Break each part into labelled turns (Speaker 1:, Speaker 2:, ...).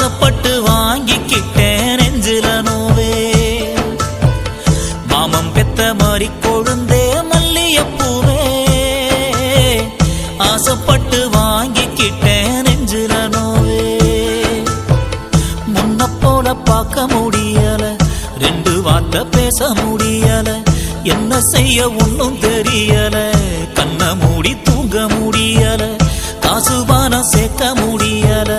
Speaker 1: ஆசைப்பட்டு வாங்கிக்கிட்ட நெஞ்சில நோவே. மாமம் பெத்த மாதிரி கொழுந்தே மல்லியப்பூவே ஆசைப்பட்டு வாங்கிக்கிட்ட நெஞ்சில நோவே. முன்ன போல பார்க்க முடியல ரெண்டு வார்த்தை பேச முடியல என்ன செய்ய ஒன்றும் தெரியல. கண்ண மூடி தூங்க முடியல காசுபான சேர்க்க முடியல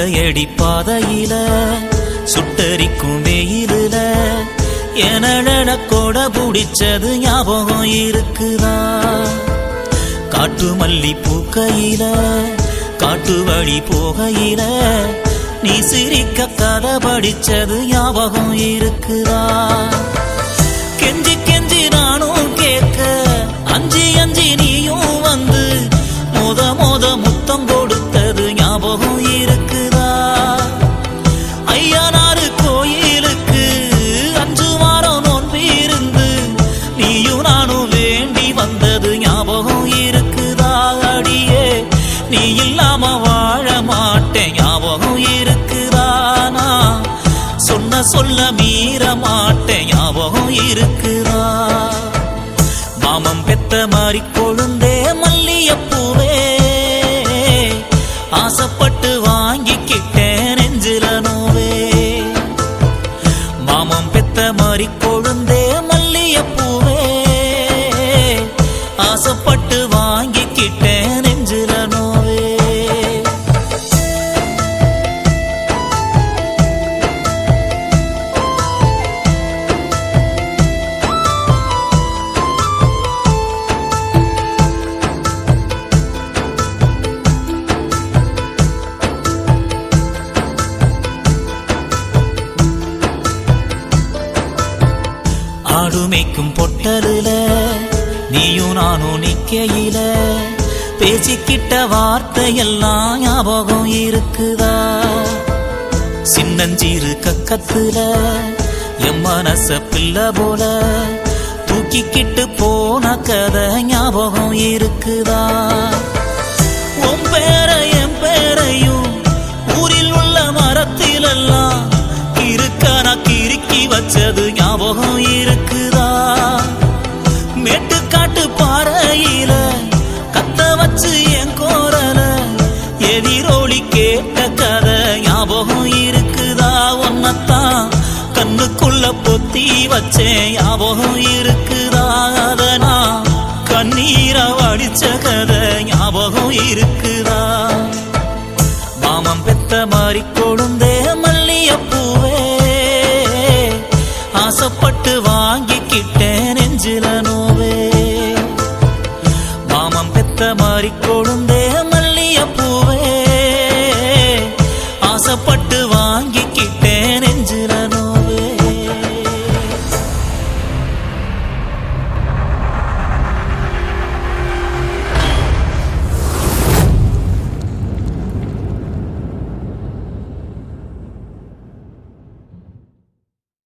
Speaker 1: ஒத்தையடி பாதையில சுட்டரிக்கும் வெயிலுல. எனட கொட பிடிச்சது ஞாபகம் இருக்குதா? காட்டு மல்லி பூக்கையில காட்டு வழி போகையில. நீ சிரிக்க கதை படிச்சது ஞாபகம் இருக்குதா? கெஞ்சி கெஞ்சி நானும் கேட்க அஞ்சி அஞ்சி நீயும் வந்து மோத மோத முத்தம் கொடுத்தது ஞாபகம் இருக்கு சொன்ன சொல்ல மீற மாட்டேன் ஞாபகம் இருக்குதா? மாமம் பெத்த மாறி கொழுந்தே மல்லியப்பூவே ஆசைப்பட்டு நாடுமைக்கும் மேய்க்கும் பொட்டலுல நீயும் நானும் நிக்கையில பேசிக்கிட்ட வார்த்தையெல்லாம் ஞாபகம் இருக்குதா? சின்னஞ்சீரு கக்கத்துல என் மனச பிள்ளை போல தூக்கிக்கிட்டு போன கதை ஞாபகம் இருக்குதா? உள்ளுக்குள்ள பொத்தி வச்சேன் ஞாபகம் இருக்குதா? அதனா கண்ணீரை வடிச்ச கதை ஞாபகம் இருக்குதா? மாமம் பெத்த மாறி கொழுந்தே மல்லியப்பூவே ஆசைப்பட்டு வாங்கிக்கிட்டேன் நெஞ்சில நோவே. மாமம் பெத்த மாறி கொழுந்தே